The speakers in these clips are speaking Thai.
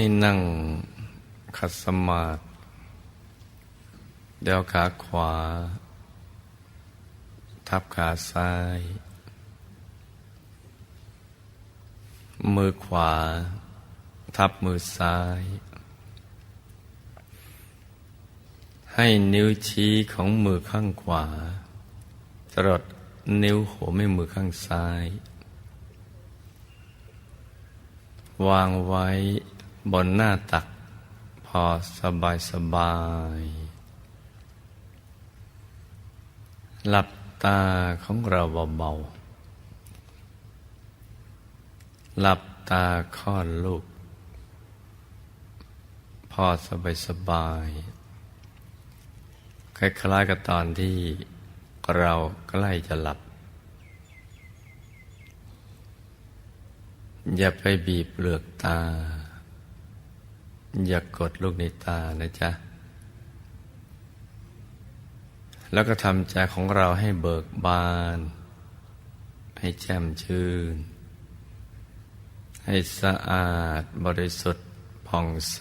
ให้นั่งขัดสมาธิเดี๋ยวขาขวา ทับขาซ้าย มือขวา ทับมือซ้าย ให้นิ้วชี้ของมือข้างขวาจรดนิ้วหัวแม่มือข้างซ้าย วางไว้ บนหน้าตักพอสบายสบาย หลับตาของเราเบาๆหลับตาคลอดลูก พอสบายสบาย คล้ายๆกับตอนที่เราใกล้จะหลับ อย่าไปบีบเปลือกตา อย่ากกดลูกในตานะจ๊ะ แล้วก็ทำใจของเราให้เบิกบาน ให้แจ่มชื่น ให้สะอาดบริสุทธิ์ผ่องใส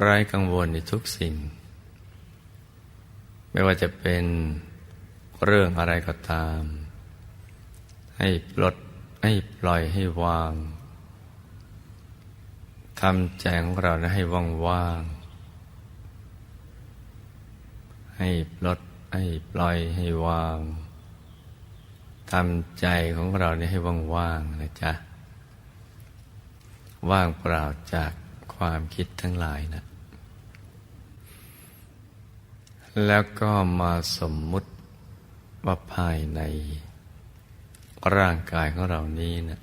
ไร้กังวลในทุกสิ่ง ไม่ว่าจะเป็นเรื่องอะไรก็ตาม ให้ปลดให้ปล่อยให้วาง ทำใจของเราให้ว่างว่างให้ปลด ให้ปล่อยให้วาง ทำใจของเรานี่ให้ว่างว่างนะจ๊ะ ว่างเปล่าจากความคิดทั้งหลายนะ แล้วก็มาสมมุติว่าภายใน ร่างกายของเรานี้นะ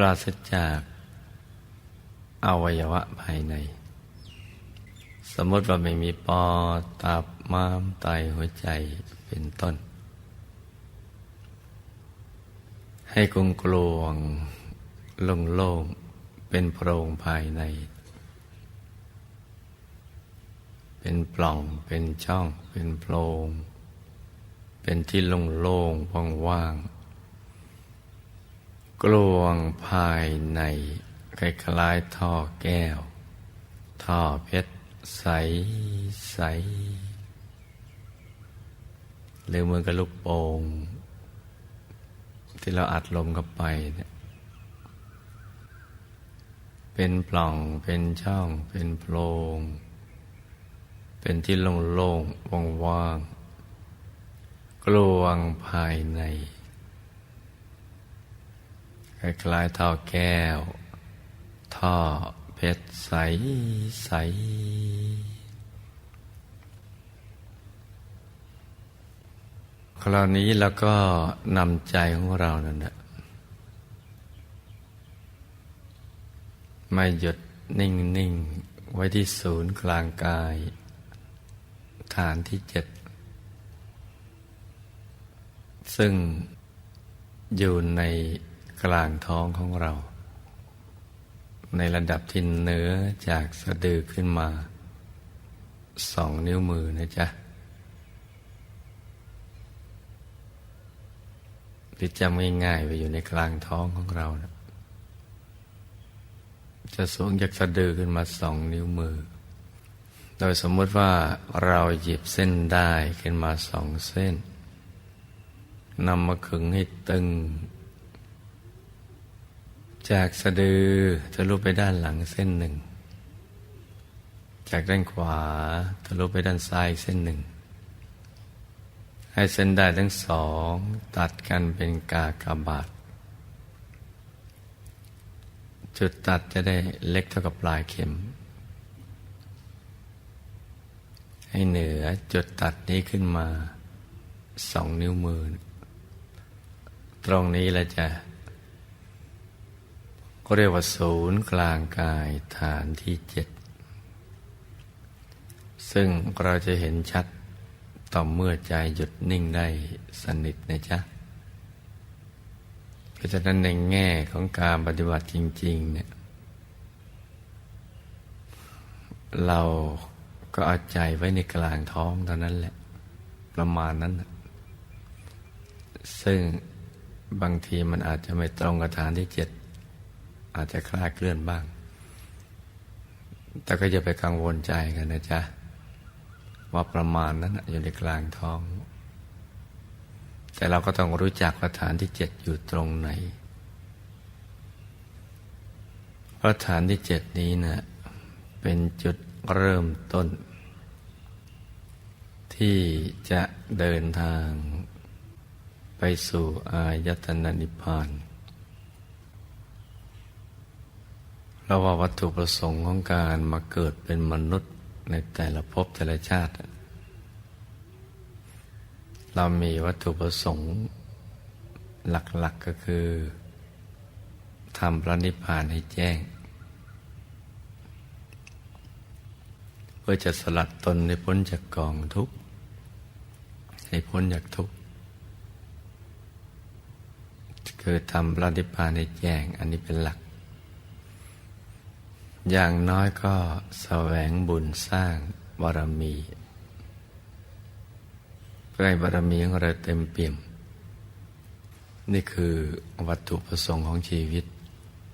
ปราศจากอวัยวะภายใน สมมติว่าไม่มีปอดตับม้ามไตหัวใจเป็นต้น ให้กลงกลวงโล่งเป็นโพรงภายใน เป็นปล่องเป็นช่อง เป็นโพรง เป็นที่โล่งๆว่าง กลวงภายในคล้ายๆท่อแก้ว ท่อเพชรใสใสหรือเหมือนกับลูกโป่งที่เราอัดลมเข้าไปเนี่ยเป็นปล่องเป็นช่อง เป็นโพรงเป็นที่โล่งๆว่างๆกลวงภายใน คล้ายๆท่อแก้ว ท่อเพชรใสใสคราวนี้แล้วก็นำใจของเรานั่นแหละไม่หยุดนิ่งๆไว้ที่ศูนย์กลางกาย ฐานที่เจ็ด ซึ่งอยู่ใน กลางท้องของเรา ในระดับที่เนื้อจากสะดือขึ้นมาสองนิ้วมือนะจ๊ะที่จำง่ายๆไปอยู่ในกลางท้องของเรานะจะสูงจากสะดือขึ้นมาสองนิ้วมือ โดยสมมติว่าเราหยิบเส้นได้ขึ้นมาสองเส้นนำมาขึงให้ตึง จากสะดือทะลุไปด้านหลังเส้นหนึ่ง จากด้านขวาทะลุไปด้านซ้ายเส้นหนึ่ง ให้เส้นได้ทั้งสอง ตัดกันเป็นกากบาท จุดตัดจะได้เล็กเท่ากับปลายเข็ม ให้เหนือจุดตัดนี้ขึ้นมาสองนิ้วมือ ตรงนี้เราจะ เรียกว่าศูนย์กลางกายฐานที่เจ็ดซึ่งเราจะเห็นชัดต่อเมื่อใจหยุดนิ่งได้สนิทนะจ๊ะ เพราะฉะนั้นในแง่ของการปฏิบัติจริง ๆ เนี่ย เราก็เอาใจไว้ในกลางท้องเท่านั้นแหละ ประมาณนั้น ซึ่งบางทีมันอาจจะไม่ตรงกับฐานที่เจ็ด อาจจะคลาดเคลื่อนบ้าง แต่ก็อย่าไปกังวลใจกันนะจ๊ะ ว่าประมาณนั้นอยู่ในกลางท้อง แต่เราก็ต้องรู้จักว่าฐานที่เจ็ดอยู่ตรงไหนเพราะฐานที่เจ็ดนี้นะเป็นจุดเริ่มต้น ที่จะเดินทางไปสู่อายตนะนิพพาน เราว่าวัตถุประสงค์ของการมาเกิดเป็นมนุษย์ในแต่ละภพแต่ละชาติ เรามีวัตถุประสงค์ หลักๆกก็คือทำพระนิพพานให้แจ้ง เพื่อจะสลัดตนให้พ้นจากกองทุกข์ให้พ้นจากทุกข์คือทำพระนิพพานให้แจ้ง อันนี้เป็นหลัก อย่างน้อยก็แสวงบุญสร้างบารมี เพื่อให้บารมีของเราเต็มเปี่ยม นี่คือวัตถุประสงค์ของชีวิต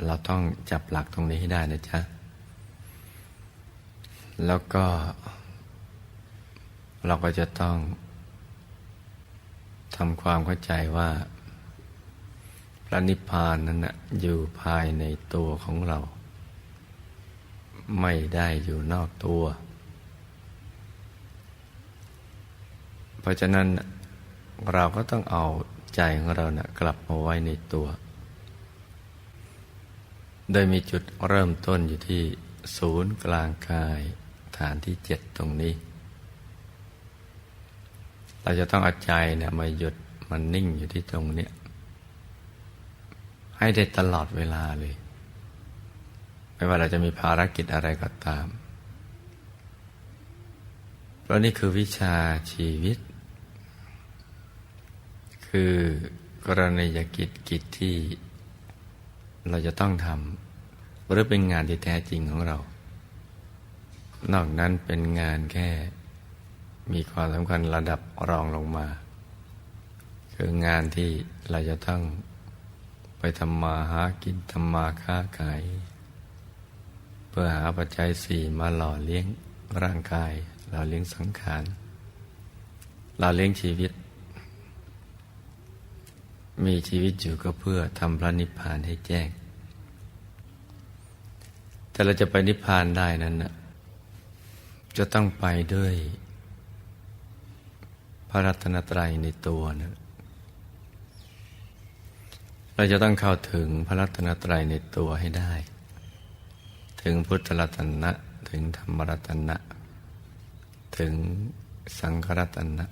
เราต้องจับหลักตรงนี้ให้ได้นะจ๊ะ แล้วก็ เราก็จะต้องทำความเข้าใจว่า พระนิพพานนั้นนะอยู่ภายในตัวของเรา ไม่ได้อยู่นอกตัว เพราะฉะนั้นเราก็ต้องเอาใจของเรานะ่กลับมาไว้ในตัว โดยมีจุดเริ่มต้นอยู่ที่ศูนย์กลางกายฐานที่เจ็ดตรงนี้ เราจะต้องเอาใจเนี่ยมาหยุดมันนิ่งอยู่ที่ตรงนี้ให้ได้ตลอดเวลาเลย ไม่ว่าเราจะมีภารกิจอะไรก็ตาม เพราะนี่คือวิชาชีวิต คือกรณียกิจกิจที่เราจะต้องทำหรือเป็นงานที่แท้จริงของเรา นอกนั้นเป็นงานแค่มีความสำคัญระดับรองลงมา คืองานที่เราจะต้องไปทำมาหากินทำมาค้าขาย พื่อหาปัจจัยสี่มาหล่อเลี้ยงร่างกาย หล่อเลี้ยงสังขาร หล่อเลี้ยงชีวิต มีชีวิตอยู่ก็เพื่อทำพระนิพพานให้แจ้ง แต่เราจะไปนิพพานได้นั้นนะจะต้องไปด้วย พระรัตนตรัยในตัวนะเราจะต้องเข้าถึงพระรัตนตรัยในตัวให้ได้ ถึงพุทธรัตนะ ถึงธรรมรัตนะ ถึงสังฆรัตนะ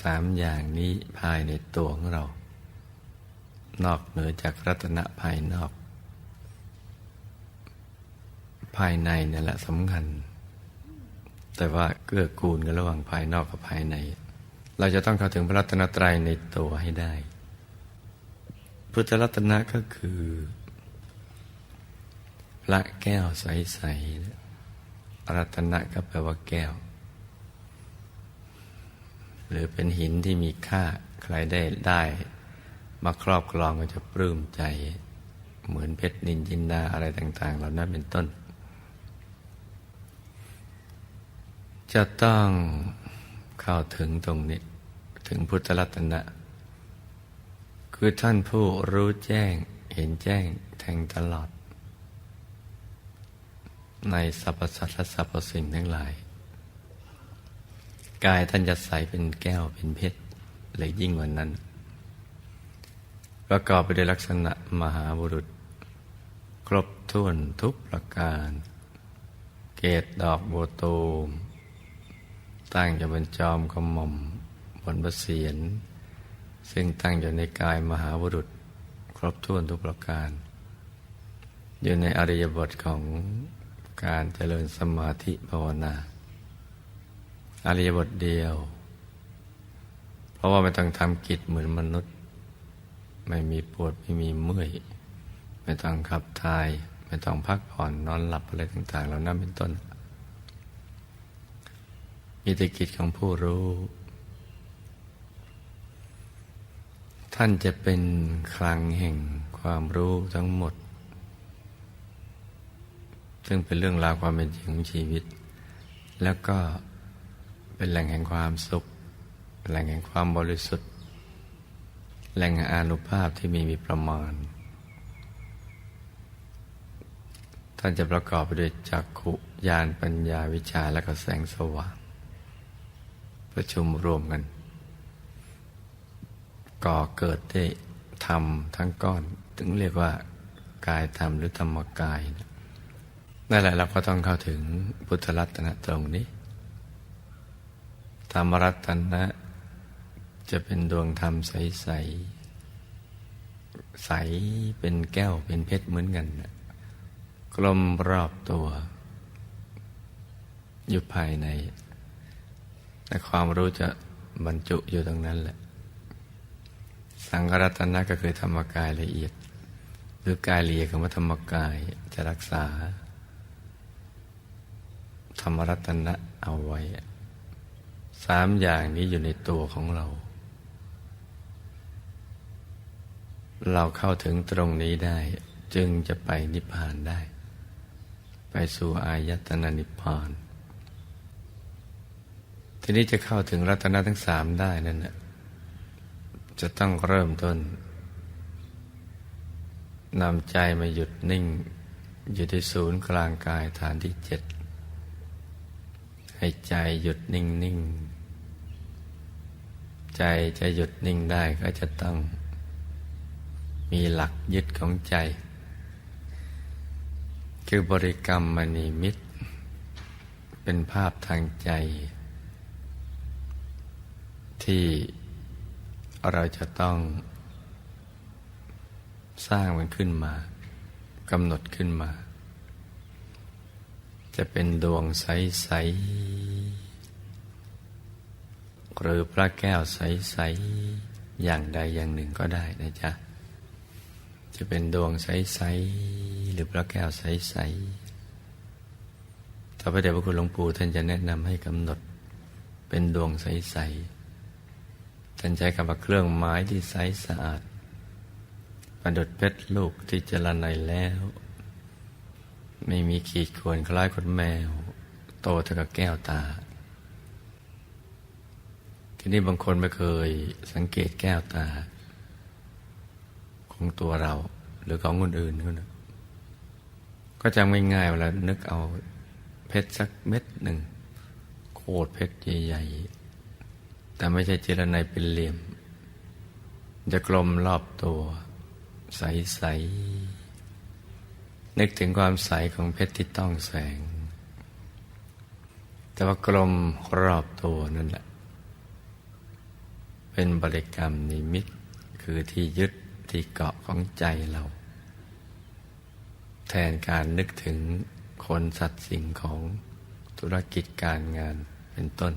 สามอย่างนี้ภายในตัวของเรา นอกเหนือจากรัตนะภายนอก ภายในนี่แหละสำคัญ แต่ว่าเกื้อกูลกันระหว่างภายนอกกับภายใน เราจะต้องเข้าถึงพระรัตนตรัยในตัวให้ได้ พุทธรัตนะก็คือ ละแก้วใสๆรัตนะก็แปลว่าแก้ว หรือเป็นหินที่มีค่าใครได้ได้ มาครอบครองก็จะปลื้มใจ เหมือนเพชรนินจินดาอะไรต่าง ๆ เหล่านั้นเป็นต้น จะต้องเข้าถึงตรงนี้ถึงพุทธรัตนะ คือท่านผู้รู้แจ้งเห็นแจ้งแทงตลอด ในสรรพสัตว์และสรรพสิ่งทั้งหลาย กายท่านจะใสเป็นแก้วเป็นเพชรเลยยิ่งกว่านั้น ประกอบไปด้วยลักษณะมหาบุรุษ ครบถ้วนทุกประการ เกตดอกโบตูม ตั้งอยู่บนจอมกระหม่อมบนประเสียน ซึ่งตั้งอยู่ในกายมหาบุรุษ ครบถ้วนทุกประการ อยู่ในอริยบทของ การเจริญสมาธิภาวนาอริยบทเดียว เพราะว่าไม่ต้องทำกิจเหมือนมนุษย์ ไม่มีปวดไม่มีเมื่อย ไม่ต้องขับถ่าย ไม่ต้องพักผ่อนนอนหลับอะไรต่าง ๆ เหล่านั้นเป็นต้น มีแต่กิจของผู้รู้ทท่านจะเป็นคลังแห่งความรู้ทั้งหมด ซึ่งเป็นเรื่องราวความเป็นจริงของชีวิต แล้วก็เป็นแหล่งแห่งความสุข แหล่งแห่งความบริสุทธิ์ แหล่งแห่งอานุภาพที่มีมีประมาณ ท่านจะประกอบไปด้วยจักขุญาณปัญญาวิชาและก็แสงสว่างประชุมรวมกัน ก่อเกิดได้ธรรมทั้งก้อน ถึงเรียกว่ากายธรรมหรือธรรมกายนั่ นแหละเราก็ต้องเข้าถึงพุทธรัตนะตรงนี้ ธรรมรัตนะ จะเป็นดวงธรรมใสใสใสเป็นแก้วเป็นเพชรเหมือนกันกลมรอบตัว อยู่ภายในแต่ความรู้จะบรรจุอยู่ตรงนั้นแหละ สังฆรัตนะก็คือธรรมกายละเอียด หรือกายละเอียดคำว่าธรรมกายจะรักษา ธรรมรัตนะเอาไว้ สามอย่างนี้อยู่ในตัวของเรา เราเข้าถึงตรงนี้ได้ จึงจะไปนิพพานได้ ไปสู่อายตนะนิพพาน ทีนี้จะเข้าถึงรัตนะทั้งสามได้นั่นแหละจะต้องเริ่มต้นนำใจมาหยุดนิ่ง อยู่ที่ศูนย์กลางกายฐานที่เจ็ด ให้ใจหยุดนิ่งนิ่งใจจะหยุดนิ่งได้ก็จะต้อง มีหลักยึดของใจ คือบริกรรมมณีมิตร เป็นภาพทางใจ ที่เราจะต้อง สร้างมันขึ้นมากำหนดขึ้นมา จะเป็นดวงใส ๆ หรือพระแก้วใส ๆ อย่างใดอย่างหนึ่งก็ได้นะจ๊ะ จะเป็นดวงใส ๆ หรือพระแก้วใส ๆ ถ้าพระเดชพระคุณหลวงปู่ท่านจะแนะนำให้กำหนดเป็นดวงใส ๆ ท่านใช้คำว่าเครื่องไม้ที่ใสสะอาด ประดุดเพชรลูกที่เจรไนแล้ว ไม่มีขีดข่วนคล้ายคนแมว โตเท่ากับแก้วตา ทีนี้บางคนไม่เคยสังเกตแก้วตา ของตัวเรา หรือของคนอื่นก็นะก็จำง่ายๆเวลานึกเอาเพชรสักเม็ดหนึ่ง โคตรเพชรใหญ่ๆ แต่ไม่ใช่เจรไนเป็นเหลี่ยม จะกลมรอบตัว ใสๆ นึกถึงความใสของเพชรที่ต้องแสง แต่ว่ากลมรอบตัวนั่นแหละ เป็นบริกรรมนิมิต คือที่ยึดที่เกาะของใจเรา แทนการนึกถึงคนสัตว์สิ่งของธุรกิจการงานเป็นต้น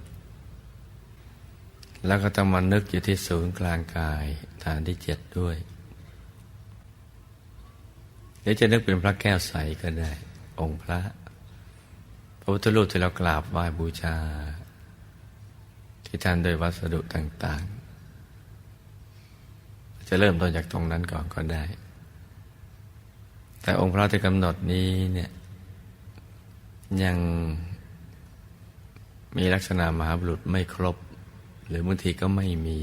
แล้วก็ต้องมานึกอยู่ที่ศูนย์กลางกายฐานที่เจ็ดด้วย หรือจะนึกเป็นพระแก้วใสก็ได้ องค์พระ พระพุทธรูปที่เรากราบไหว้บูชา ที่ทานโดวยวัสดุต่าง ๆ จะเริ่มต้นจากตรงนั้นก่อนก็ได้ แต่องค์พระที่กำหนดนี้เนี่ยยังมีลักษณะมหาบุรุษไม่ครบ หรือบางทีก็ไม่มี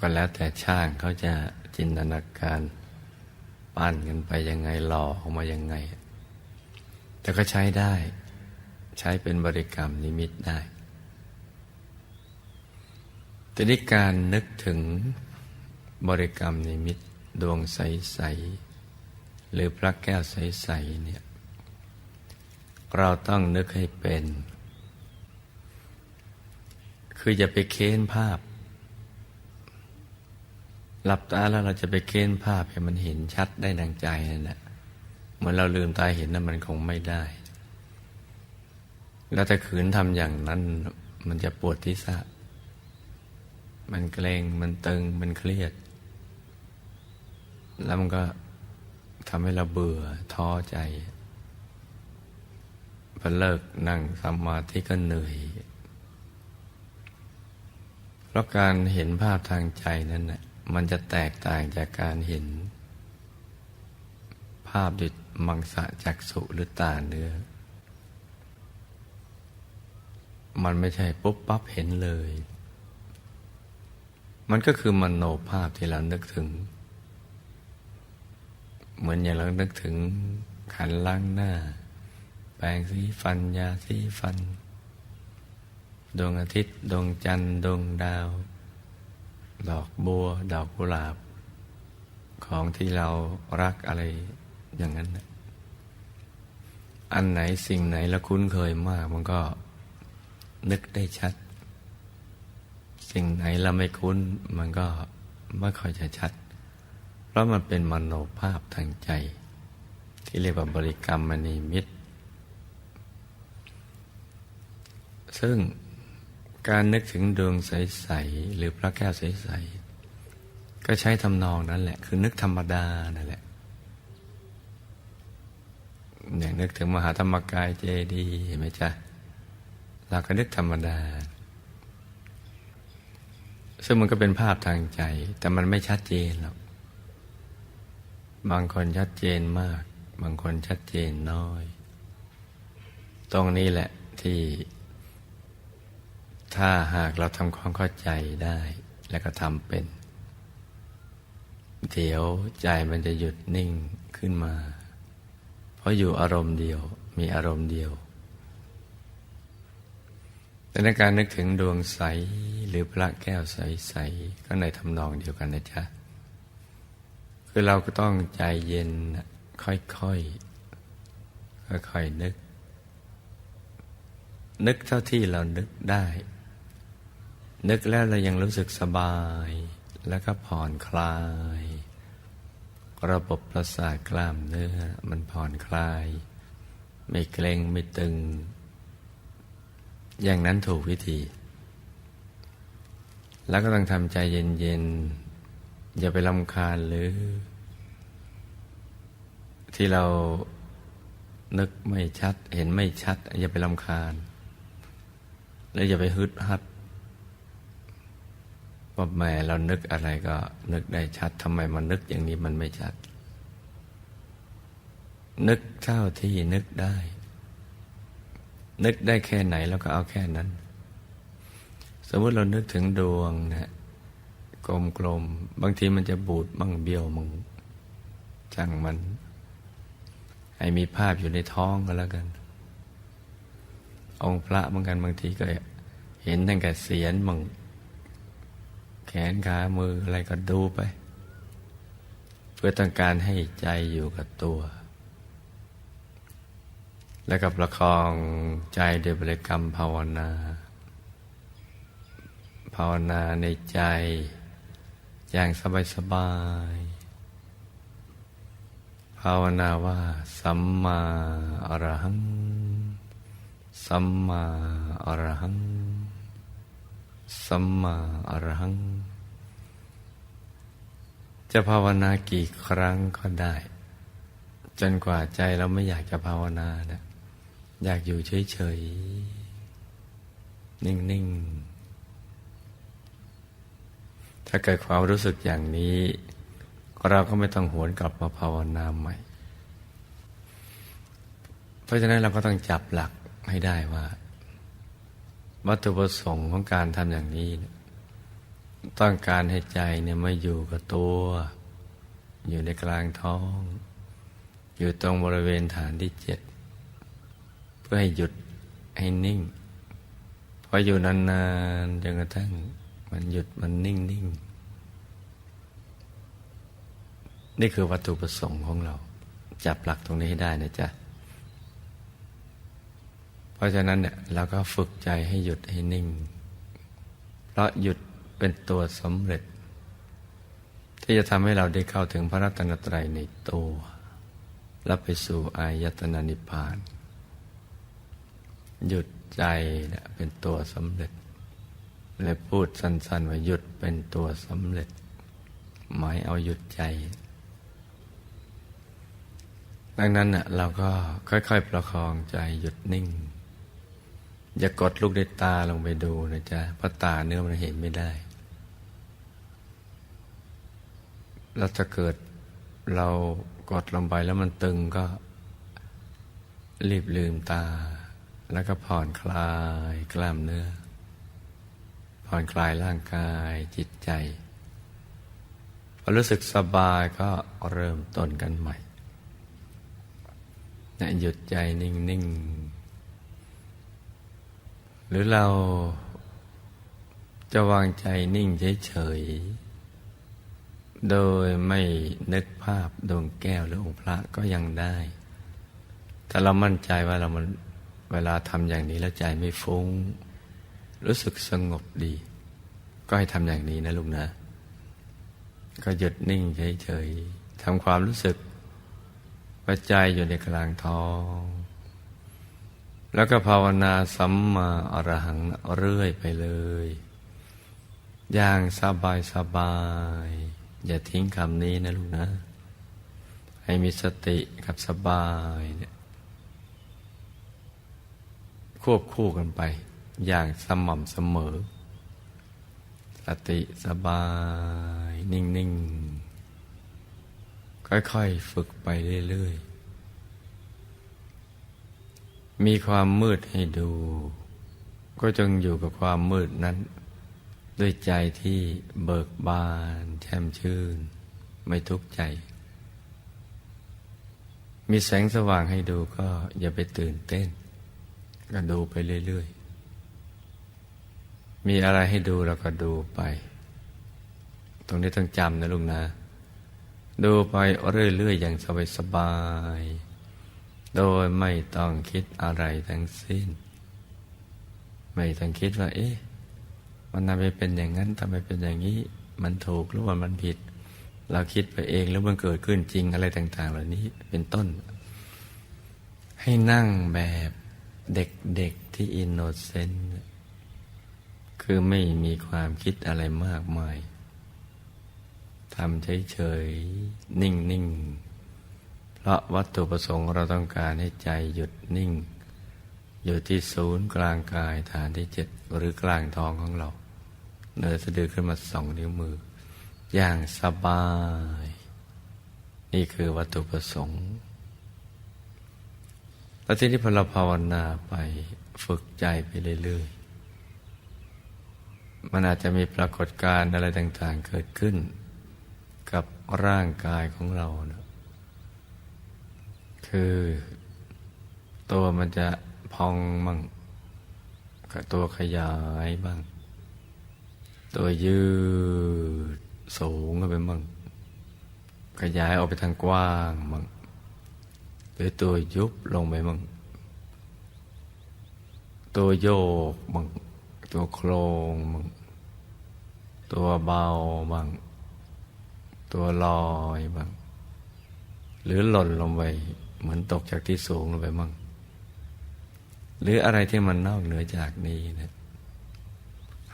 ก็แล้วแต่ช่างเขาจะจินตนาการ ปั้นกันไปยังไงหล่อออกมายังไง แต่ก็ใช้ได้ ใช้เป็นบริกรรมนิมิตได้แต่ในการนึกถึงบริกรรมนิมิตดวงใส ๆ หรือพระแก้วใส ๆ เนี่ย เราต้องนึกให้เป็น คืออย่าไปเค้นภาพ หลับตาแล้วเราจะไปเค้นภาพให้มันเห็นชัดได้ดังใจนั่นแหละเหมือนเราลืมตาเห็นนั้นมันคงไม่ได้ แล้วแต่ขืนทำอย่างนั้น มันจะปวดทิศะมันเกรงมันตึงมันเครียด แล้วมันก็ทำให้เราเบื่อท้อใจพอเลิกนั่งสมาธิก็เหนื่อยเพราะการเห็นภาพทางใจนั้นน่ะ มันจะแตกต่างจากการเห็น ภาพดิมังสะจักสุหรือตาเนื้อ มันไม่ใช่ปุ๊บปั๊บเห็นเลย มันก็คือมโนภาพที่เรานึกถึง เหมือนอย่างเรานึกถึงขันล้างหน้า แปรงสีฟันยาสีฟัน ดวงอาทิตย์ ดวงจันทร์ ดวงดาวด ดอกบัว ดอกกุหลาบ ของที่เรารักอะไรอย่างนั้น อันไหนสิ่งไหนเราคุ้นเคยมาก มันก็นึกได้ชัด สิ่งไหนเราไม่คุ้น มันก็ไม่ค่อยจะชัด เพราะมันเป็นมโนภาพทางใจ ที่เรียกว่าบริกรรมมณีมิตร ซึ่ง การนึกถึงดวงใส ๆ หรือพระแก้วใส ๆ ก็ใช้ทำนองนั้นแหละ คือนึกธรรมดานั่นแหละ อย่างนึกถึงมหาธรรมกายเจดีย์เห็นไหมจ๊ะ เราก็นึกธรรมดา ซึ่งมันก็เป็นภาพทางใจ แต่มันไม่ชัดเจนหรอก บางคนชัดเจนมาก บางคนชัดเจนน้อย ตรงนี้แหละที่ ถ้าหากเราทำความเข้าใจได้แล้วก็ทำเป็น เดี๋ยวใจมันจะหยุดนิ่งขึ้นมา เพราะอยู่อารมณ์เดียวมีอารมณ์เดียว แต่ในการนึกถึงดวงใสหรือพระแก้วใสๆก็ในทำนองเดียวกันนะจ๊ะ คือเราก็ต้องใจเย็นค่อยๆค่อยๆนึก นึกเท่าที่เรานึกได้ นึกแล้วเรายังรู้สึกสบาย แล้วก็ผ่อนคลาย ระบบประสาทกล้ามเนื้อมันผ่อนคลาย ไม่เกร็งไม่ตึง อย่างนั้นถูกวิธี แล้วก็ต้องทำใจเย็นๆ อย่าไปลำคาญหรือ ที่เรานึกไม่ชัด เห็นไม่ชัด อย่าไปลำคาญ แล้วอย่าไปฮึดฮัด ว่าแม่เรานึกอะไรก็นึกได้ชัดทำไมมันนึกอย่างนี้มันไม่ชัด นึกเท่าที่นึกได้ นึกได้แค่ไหนแล้วก็เอาแค่นั้น สมมติเรานึกถึงดวงนะกลมๆบางทีมันจะบูดมั่งเบี้ยวมั่งจังมัน ให้มีภาพอยู่ในท้องก็แล้วกัน องค์พระบางกันบางทีก็เห็นตั้งแต่เสียนมั่ง แขนขามืออะไรก็ดูไป เพื่อต้องการให้ใจอยู่กับตัว และกับประคองใจด้วยบริกรรมภาวนา ภาวนาในใจอย่างสบายสบายภาวนาว่าสัมมาอรหัง สัมมาอรหัง สัมมาอรหัง จะภาวนากี่ครั้งก็ได้ จนกว่าใจเราไม่อยากจะภาวนานะอยากอยู่เฉยๆ นิ่งๆ ถ้าเกิดความรู้สึกอย่างนี้ เราก็ไม่ต้องหวนกลับมาภาวนาใหม่ เพราะฉะนั้นเราก็ต้องจับหลักให้ได้ว่า วัตถุประสงค์ของการทำอย่างนี้ ต้องการให้ใจเนี่ยมาอยู่กับตัว อยู่ในกลางท้อง อยู่ตรงบริเวณฐานที่เจ็ด เพื่อให้หยุดให้นิ่ง พออยู่นานๆจนกระทั่งมันหยุดมันนิ่งนิ่งนี่คือวัตถุประสงค์ของเรา จับหลักตรงนี้ให้ได้นะจ๊ะ เพราะฉะนั้นเนี่ยเราก็ฝึกใจให้หยุดให้นิ่ง เพราะหยุดเป็นตัวสำเร็จ ที่จะทำให้เราได้เข้าถึงพระรัตนตรัยในตัวและไปสู่อายตนะนิพพาน หยุดใจเป็นตัวสำเร็จและพูดสั้นๆว่าหยุดเป็นตัวสำเร็จ หมายเอาหยุดใจ ดังนั้นเราก็ค่อยๆประคองใจหยุดนิ่ง อย่ากดลูกในตาลงไปดูนะจ๊ะเพราะตาเนื้อมันเห็นไม่ได้ แล้วจะเกิดเรากดลงไปแล้วมันตึงก็ รีบลืมตา แล้วก็ผ่อนคลายกล้ามเนื้อ ผ่อนคลายร่างกายจิตใจพอรู้สึกสบายก็เริ่มต้นกันใหม่นหยุดใจนิ่ง ๆ หรือเราจะวางใจนิ่งเฉยๆ โดยไม่นึกภาพดวงแก้วหรือองค์พระก็ยังได้ ถ้าเรามั่นใจว่าเรามันเวลาทำอย่างนี้แล้วใจไม่ฟุง้ง รู้สึกสงบดี ก็ให้ทำอย่างนี้นะลูกนะ ก็หยุดนิ่งเฉยๆทำความรู้สึกว่าใจอยู่ในกลางท้อง แล้วก็ภาวนาสัมมาอรหังเรื่อยไปเลย อย่างสบายสบาย อย่าทิ้งคำนี้นะลูกนะ ให้มีสติกับสบายเนี่ยควบคู่กันไป อย่างสม่ำเสมอ สติสบาย นิ่ง ๆ ค่อย ๆ ฝึกไปเรื่อย ๆ มีความมืดให้ดู ก็จงอยู่กับความมืดนั้น ด้วยใจที่เบิกบานแช่มชื่น ไม่ทุกข์ใจ มีแสงสว่างให้ดูก็อย่าไปตื่นเต้น ก็ดูไปเรื่อย ๆ มีอะไรให้ดูเราก็ดูไป ตรงนี้ต้องจำนะลุงนะ ดูไปเรื่อย ๆ อย่างสบายๆ โดยไม่ต้องคิดอะไรทั้งสิ้น ไม่ต้องคิดว่า เอ๊ะ มันทำไมเป็นอย่างนั้นทำไมเป็นอย่างนี้ มันถูกหรือว่ามันผิด เราคิดไปเองแล้วมันเกิดขึ้นจริงอะไรต่าง ๆ เหล่านี้เป็นต้น ให้นั่งแบบเด็กๆที่อินโนเซนต์คือไม่มีความคิดอะไรมากมายทำเฉยๆ นิ่งๆ พราะวัตถุประสงค์เราต้องการให้ใจหยุดนิ่ง อยู่ที่ศูนย์กลางกายฐานที่เจ็ดหรือกลางท้องของเราเนื้อสะดือขึ้นมาสองนิ้วมือ อย่างสบาย นี่คือวัตถุประสงค์แล้วทีนี้พอเราภาวนาไปฝึกใจไปเรื่อยๆ มันอาจจะมีปรากฏการณ์อะไรต่างๆเกิดขึ้น กับร่างกายของเรานะ คือ ตัวมันจะพองบ้างกับตัวขยายบ้าง ตัวยืดสูงขึ้นไปบ้างขยายออกไปทางกว้างบ้างหรือตัวยุบลงไปมั่งตัวโยกมั่งตัวโครงมั่งตัวเบาบ้างตัวลอยบ้างหรือหล่นลงไป เหมือนตกจากที่สูงลงไปมั่งหรืออะไรที่มันนอกเหนือจากนี้นะ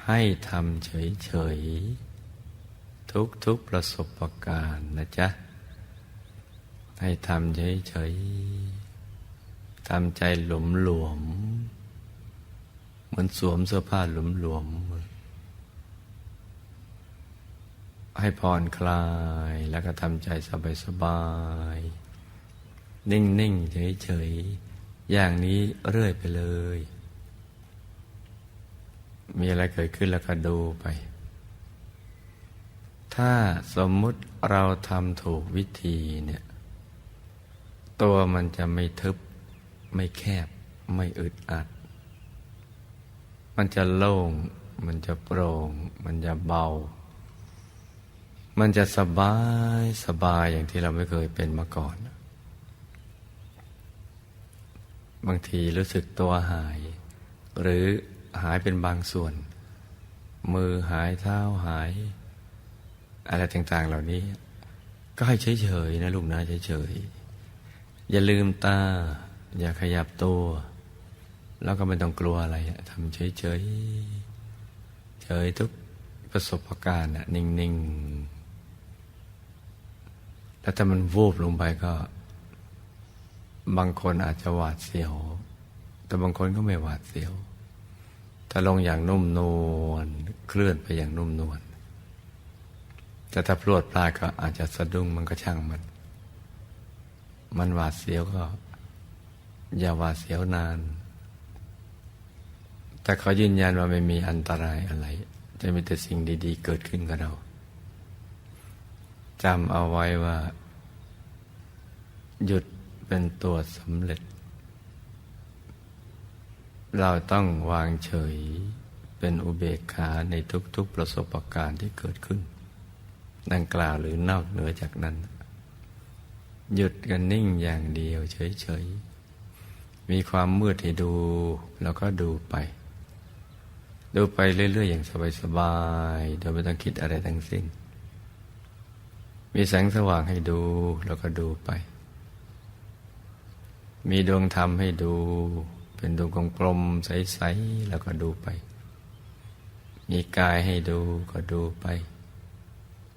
ให้ทำเฉยๆ ทุกๆประสบการณ์นะจ๊ะ ให้ทำเฉยๆทำใจหลวมหลวมเหมือนสวมเสื้อผ้าหลวมหลวม ให้ผ่อนคลายแล้วก็ทำใจสบายๆ นิ่ง ๆ เฉย ๆ อย่างนี้เรื่อยไปเลย มีอะไรเกิดขึ้นแล้วก็ดูไป ถ้าสมมุติเราทำถูกวิธีเนี่ย ตัวมันจะไม่ทึบ ไม่แคบ ไม่อึดอัด มันจะโล่ง มันจะโปร่ง มันจะเบา มันจะสบายสบายอย่างที่เราไม่เคยเป็นมาก่อน บางทีรู้สึกตัวหาย หรือหายเป็นบางส่วน มือหายเท้าหาย อะไรต่างๆเหล่านี้ ก็ให้เฉยๆนะลูกนะเฉยๆอย่าลืมตา อย่าขยับตัว แล้วก็ไม่ต้องกลัวอะไรทำเฉยเฉยเฉยทุกประสบการณ์นิ่งๆแล้วถ้ามันวูบลงไปก็ บางคนอาจจะหวาดเสียว แต่บางคนก็ไม่หวาดเสียว ถ้าลงอย่างนุ่มนวลเคลื่อนไปอย่างนุ่มนวลแต่ถ้าพลวดพลาดก็อาจจะสะดุ้งมันก็ช่างมัน มันหวาดเสียวก็ อย่าหวาดเสียวนาน แต่เขายืนยันว่าไม่มีอันตรายอะไร จะมีแต่สิ่งดีๆ เกิดขึ้นกับเราจำเอาไว้ว่า หยุด เป็นตัวสำเร็จ เราต้องวางเฉยเป็นอุเบกขาในทุกๆประสบการณ์ที่เกิดขึ้น ดังกล่าวหรือนอกเหนือจากนั้น หยุดกันนิ่งอย่างเดียวเฉยๆ มีความมืดให้ดูแล้วก็ดูไป ดูไปเรื่อยๆ อย่างสบายๆ โดยไม่ต้องคิดอะไรทั้งสิ้น มีแสงสว่างให้ดูแล้วก็ดูไป มีดวงธรรมให้ดู เป็นดวงกลมๆใสๆแล้วก็ดูไป มีกายให้ดูก็ดูไป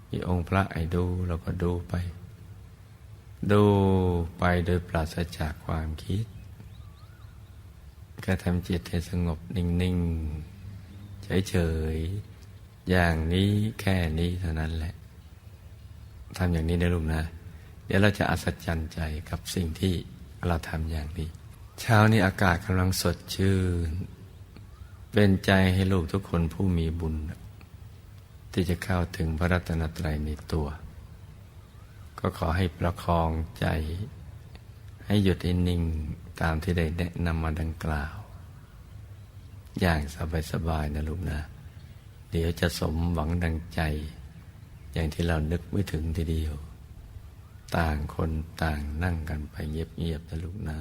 มีองค์พระให้ดูแล้วก็ดูไป ดูไปโดยปราศจากความคิด ก็ทำจิตให้สงบนิ่งๆเฉยๆอย่างนี้แค่นี้เท่านั้นแหละทำอย่างนี้นะลูกนะ เดี๋ยวเราจะอัศจรรย์ใจกับสิ่งที่ เราทำอย่างนี้ เช้านี้อากาศกำลังสดชื่น เป็นใจให้ลูกทุกคนผู้มีบุญ ที่จะเข้าถึงพระรัตนตรัยในตัว ก็ขอให้ประคองใจ ให้หยุดให้นิ่งตามที่ได้แนะนำมาดังกล่าว อย่างสบายๆนะลูกนะ เดี๋ยวจะสมหวังดังใจ อย่างที่เรานึกไม่ถึงทีเดียว ต่างคนต่างนั่งกันไปเงียบๆนะลูกนะ